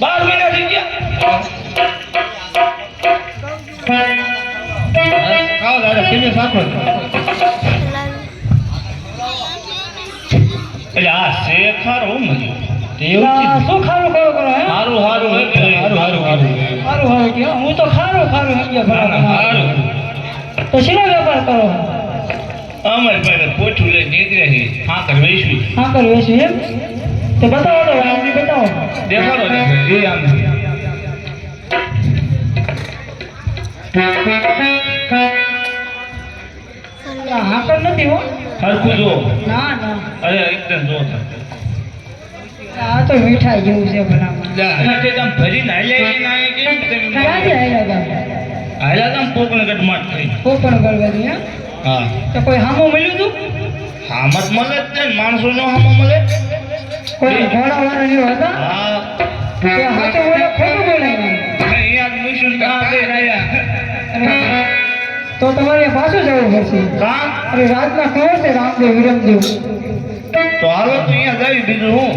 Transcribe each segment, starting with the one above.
બાર મહિના થઈ ગયા. ખારું ખારું કરો હે? હારું હારું ખારું હું તો ખારું ખારું તો શેનો વેપાર કરો? અમારે પાસે પોઠું લઈ નીકળે છે હા કર વૈશ્વી હા કર વેચું એમ? તો બતાવો તો આમની બતાવો દેખાડો એ આમ હાકર નથી હો હરખું જો ના ના અરે એકદમ જો આ તો મીઠાઈ જેવું છે ભલામાં તે તમ ભરીને હાલ્યા ઈ ના. કેમ તમે થઈ હા. હા તો કોઈ હામો મળ્યું તું? હામત મળે જ ને માણસો નો હામો મળે ઘોડા વાળા હતા હા? હાથે બોલે ખોટું બોલે અહીંયા જ મૂછું ને કાં લઈને આયા તો તમારે પાછું જવું પડશે. અરે રાતના ખબર છે રામદેવ વિરમદેવ. તો હાલો તો અહીંયા જાય બીજું હું.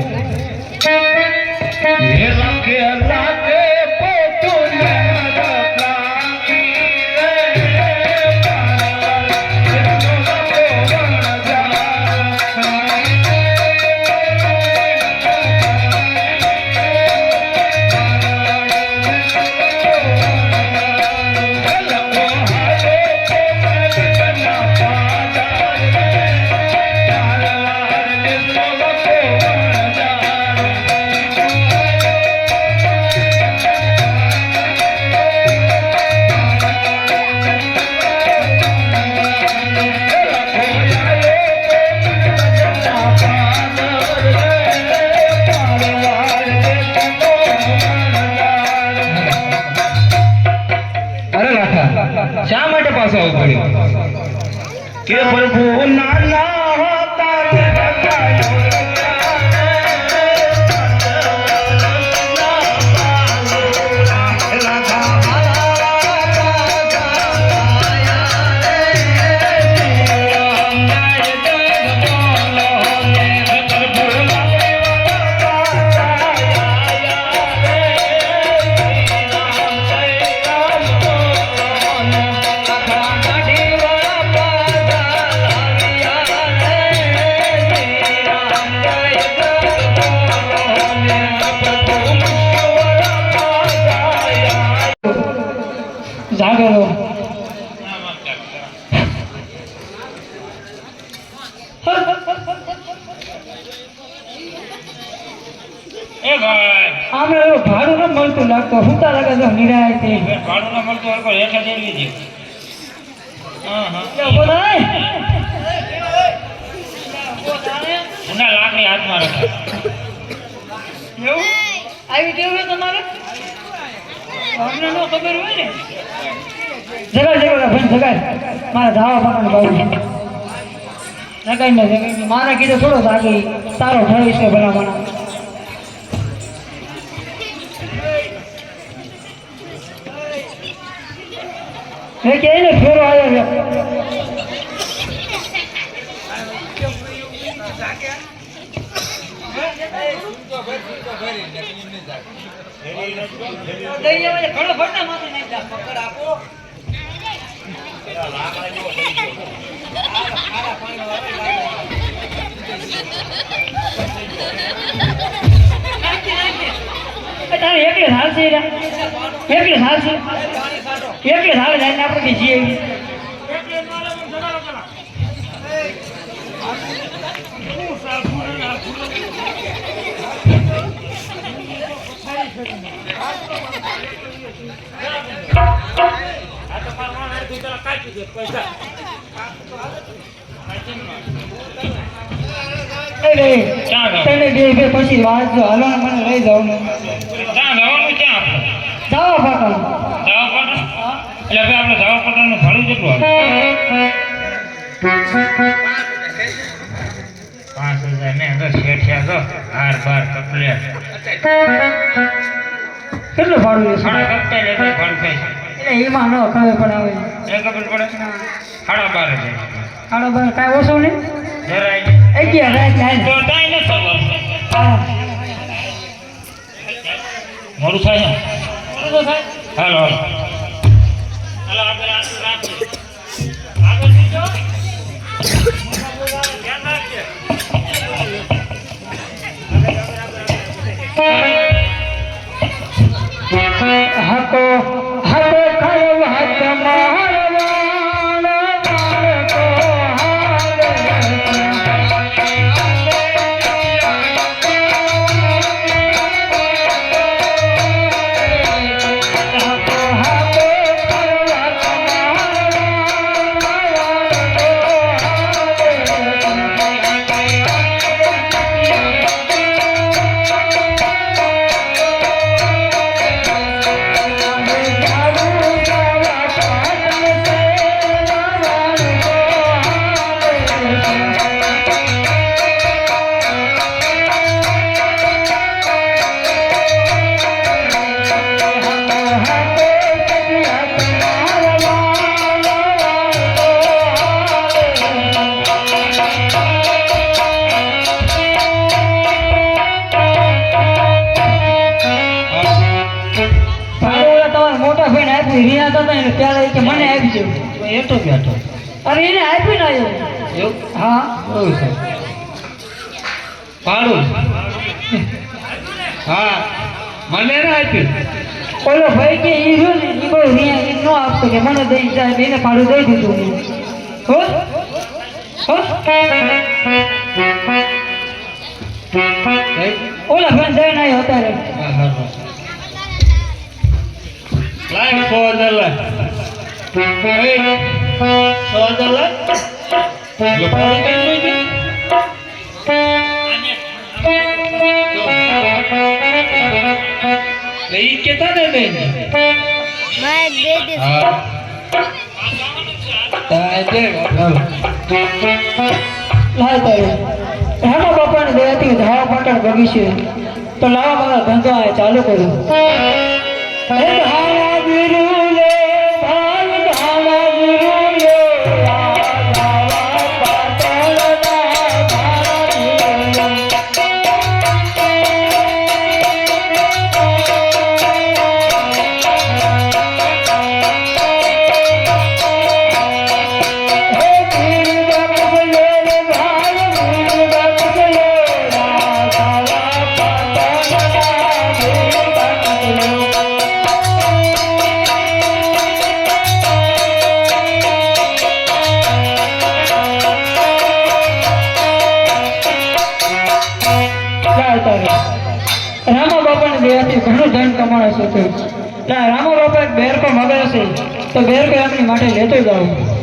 પાછો પડ્યું કે પ્રભુ નાના જાગરો. એ ભાઈ. આમને એવું ભાડું ન મળતું લાગતું. લાગે તો નિરાય તે ભાડું ન મળતું હોય પણ હેઠા દેવી દે હા હા. થાય. ઉના લાકડી હાથમાં રાખે. એવું? આવી છે તમારે? અમને ન ખબર હોય ને. જગાડ જગાડ, ભાઈ, જગાડ. મારા ધાવા પાકવાનું બાબુ જગાઈ ને જગાડ મારા કીધું થોડો જાગી. તારો ભાઈ છે ભલા મને મેં કે એને ફેરો આવ્યો ઘણો ભરતા માથે નહીં. પકડ આપો. એકલે હાલ છે. એકલે હાલ છે એકલે હાલ જાય ને આપણે એટલે ક્યાં ગાવ લઈ જાવ ને ક્યાં પાટણ એટલે ભાઈ આપણે જાવા પાટણનું ભાડું કેટલું પાંચ હજાર હાર બાર કેટલું ભાડું લેશે? સાડા કપતા એટલે ભાડું થાય એટલે એમાં ન ખબર છે એ ખબર પડે હાડો બાર હજાર હાલો ભાઈ કાંઈ ઓછું નહીં? અગિયાર રાત જાય તો કાંઈ ન ખબર હા. થાય? તો થાય? હાલો હાલો. હાલો આગળ આગળ આગળ બીજો ધ્યાન રાખજે. હાકો હાકો ખાયો હાથ મારવાનો એ તો અરે એને આપી ના આવ્યો હા. એવું છે. ભાડું હા. મને ના આપ્યું. ઓલો ભાઈ કે ઈ જો ને ઈ બહુ રીયા ઈ નો આપતો કે મને દઈ જાય એને ભાડું દઈ દીધું. હો? હો? ઓલા ભાઈ દઈ ના આવ્યો અત્યારે. લાઈફ ફોર ધ લાય સો હજાર લાય એ, સો હજાર લાય લો, ભાડું કેમ નહીં દે? એટલે ઈ કેતા ને બેન હા તા દે હાલો. લાય તારે હેમા બાપાને દઈ ધાવા પાટણ બગીચે તો લાવા મારા ધંધો ચાલુ કર્યો રામા બાપાને દયાથી ઘણું ધન કમાણે છે ત્યાં રામા બાપા એક બેરકો મગે છે, તો બેરકો એમની માટે લેતો જ ઓલી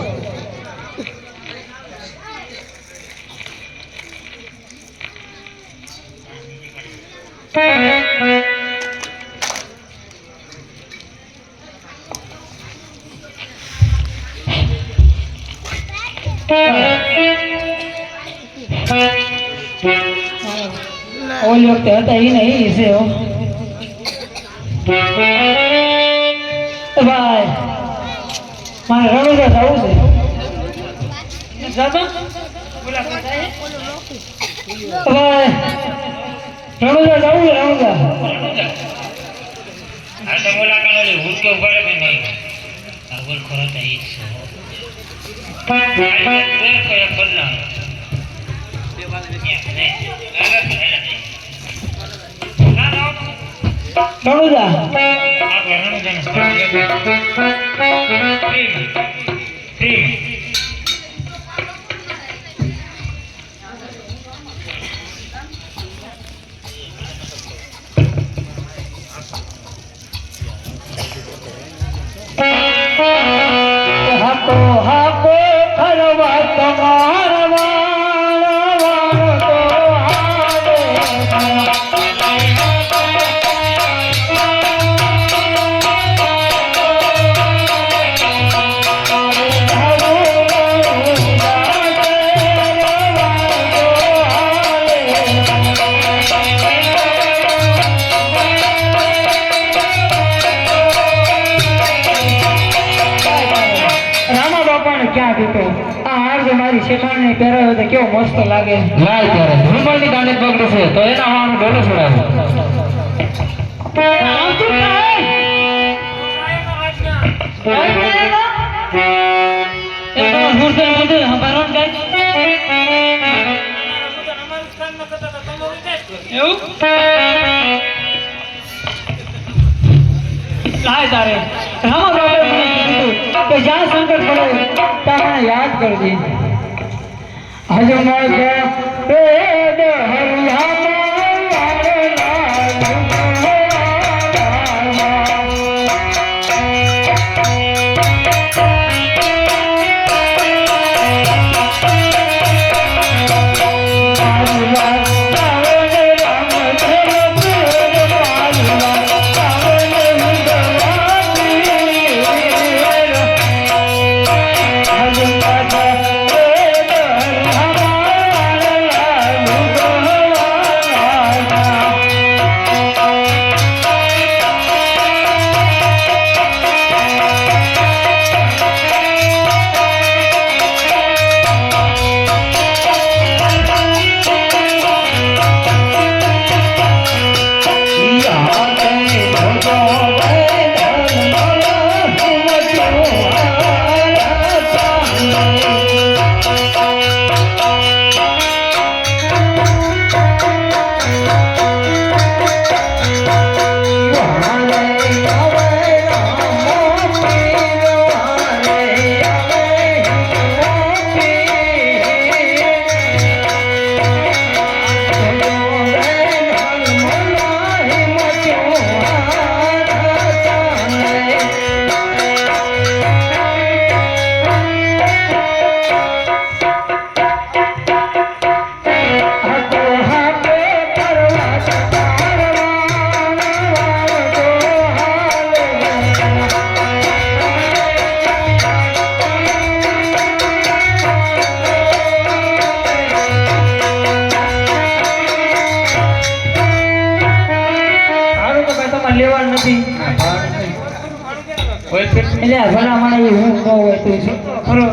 એ છે ભાઈ મારે રણુજા જવું છે? ભાઈ રણુજા જવું રણુજા આ તો મુલાકાત ઓલી હુડકો પડે કે નહીં? આ ખરો તો ઈ જ છે આ એક બે કોઈ બદલાવ મારી શેઠાણને પહેરાવ્યો તો કેવો મસ્ત લાગે લાય ત્યારે ધૂળમલની દાંડે પગડું છે તો એના હાવાનું ડોલો છોડાવું આવતું કાંઈ? કાંઈ બોલેલા? એ તમારું હુરદન બધું હંભારો ને કાંઈ? એવું લાય તારે રામા જ્યાં સંકટ પડે ત્યાં મને યાદ કરજે હજુ મળે વેદ yeah. એટલે ભલા માણસ હું ન હોય તો ખરો.